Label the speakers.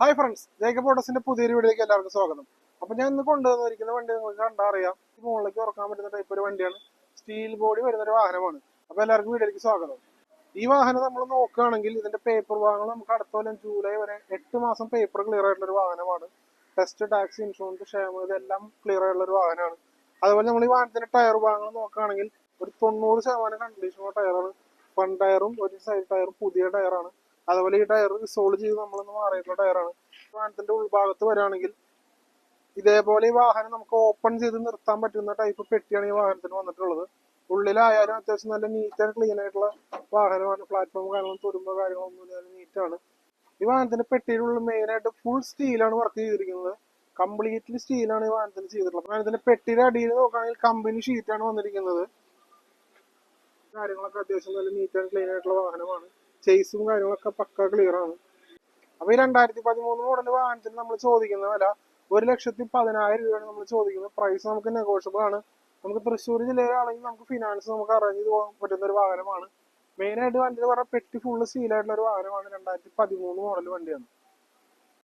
Speaker 1: Hi friends Jacob ഓട്ടോസിന്റെ പുതിയൊരു വീഡിയോയിലേക്ക് എല്ലാവർക്കും സ്വാഗതം. അപ്പൊ ഞാൻ ഇന്ന് കൊണ്ടുവന്നിരിക്കുന്ന വണ്ടി നിങ്ങൾക്ക് കണ്ടാ അറിയാം. ഈ മുകളിലേക്ക് ഉറക്കാൻ പറ്റുന്ന ടൈപ്പ് ഒരു വണ്ടിയാണ്. സ്റ്റീൽ ബോഡി വരുന്ന ഒരു വാഹനമാണ്. അപ്പൊ എല്ലാവർക്കും വീഡിയോയിലേക്ക് സ്വാഗതം. ഈ വാഹനം നമ്മൾ നോക്കുകയാണെങ്കിൽ ഇതിന്റെ പേപ്പർ ഭാഗങ്ങൾ നമുക്ക് അടുത്ത കൊല്ലം ജൂലൈ വരെ എട്ട് മാസം പേപ്പർ ക്ലിയർ ആയിട്ടുള്ള ഒരു വാഹനമാണ്. ടെസ്റ്റ് ടാക്സ് ഇൻഷുറൻസ് ക്ഷേമം ഇതെല്ലാം ക്ലിയർ ആയിട്ടുള്ള ഒരു വാഹനമാണ്. അതുപോലെ നമ്മൾ ഈ വാഹനത്തിന്റെ ടയർ ഭാഗങ്ങൾ നോക്കുകയാണെങ്കിൽ ഒരു തൊണ്ണൂറ് ശതമാനം കണ്ടീഷനുള്ള ടയറാണ് ഫ്രണ്ട് ടയറും ഒരു സൈഡ് ടയറും പുതിയ ടയറാണ് അതുപോലെ ഈ ടയർ സോൾവ് ചെയ്ത് നമ്മളൊന്ന് മാറിയിട്ടുള്ള ടയറാണ്. വാഹനത്തിന്റെ ഉൾഭാഗത്ത് വരികയാണെങ്കിൽ ഇതേപോലെ ഈ വാഹനം നമുക്ക് ഓപ്പൺ ചെയ്ത് നിർത്താൻ പറ്റുന്ന ടൈപ്പ് പെട്ടിയാണ് ഈ വാഹനത്തിന് വന്നിട്ടുള്ളത്. ഉള്ളിലായാലും അത്യാവശ്യം നല്ല നീറ്റ് ആൻഡ് ക്ലീൻ ആയിട്ടുള്ള വാഹനമാണ്. പ്ലാറ്റ്ഫോം കാര്യങ്ങളും തുരുമ്പോ കാര്യങ്ങളൊന്നും ഇല്ലാതെ നീറ്റാണ് ഈ വാഹനത്തിന്റെ പെട്ടിയിലുള്ള മെയിൻ ആയിട്ട് ഫുൾ സ്റ്റീലാണ് വർക്ക് ചെയ്തിരിക്കുന്നത്. കംപ്ലീറ്റ്ലി സ്റ്റീലാണ് ഈ വാഹനത്തിന് ചെയ്തിട്ടുള്ളത്. വാഹനത്തിന്റെ പെട്ടിയുടെ അടിയിൽ നോക്കുകയാണെങ്കിൽ കമ്പനി ഷീറ്റാണ് വന്നിരിക്കുന്നത്. കാര്യങ്ങളൊക്കെ അത്യാവശ്യം നല്ല നീറ്റ് ആൻഡ് ക്ലീൻ ആയിട്ടുള്ള വാഹനമാണ്. ചേസും കാര്യങ്ങളൊക്കെ പക്ക ക്ലിയർ ആണ്. അപ്പൊ ഈ രണ്ടായിരത്തി പതിമൂന്ന് മോഡൽ വാഹനത്തിന് നമ്മൾ ചോദിക്കുന്ന വില ഒരു ലക്ഷത്തി പതിനായിരം രൂപയാണ് നമ്മൾ ചോദിക്കുന്നത്. പ്രൈസ് നമുക്ക് നെഗോഷ്യബിൾ ആണ്. നമുക്ക് തൃശ്ശൂർ ജില്ലയിലാണെങ്കിൽ നമുക്ക് ഫിനാൻസ് നമുക്ക് അറേഞ്ച് ചെയ്ത് പോകാൻ പറ്റുന്ന ഒരു വാഹനമാണ്. മെയിൻ ആയിട്ട് വണ്ടി പറഞ്ഞാൽ പെട്ടി ഫുള്ള് സീലായിട്ടുള്ള ഒരു വാഹനമാണ് രണ്ടായിരത്തി പതിമൂന്ന് മോഡൽ വണ്ടിയാണ്.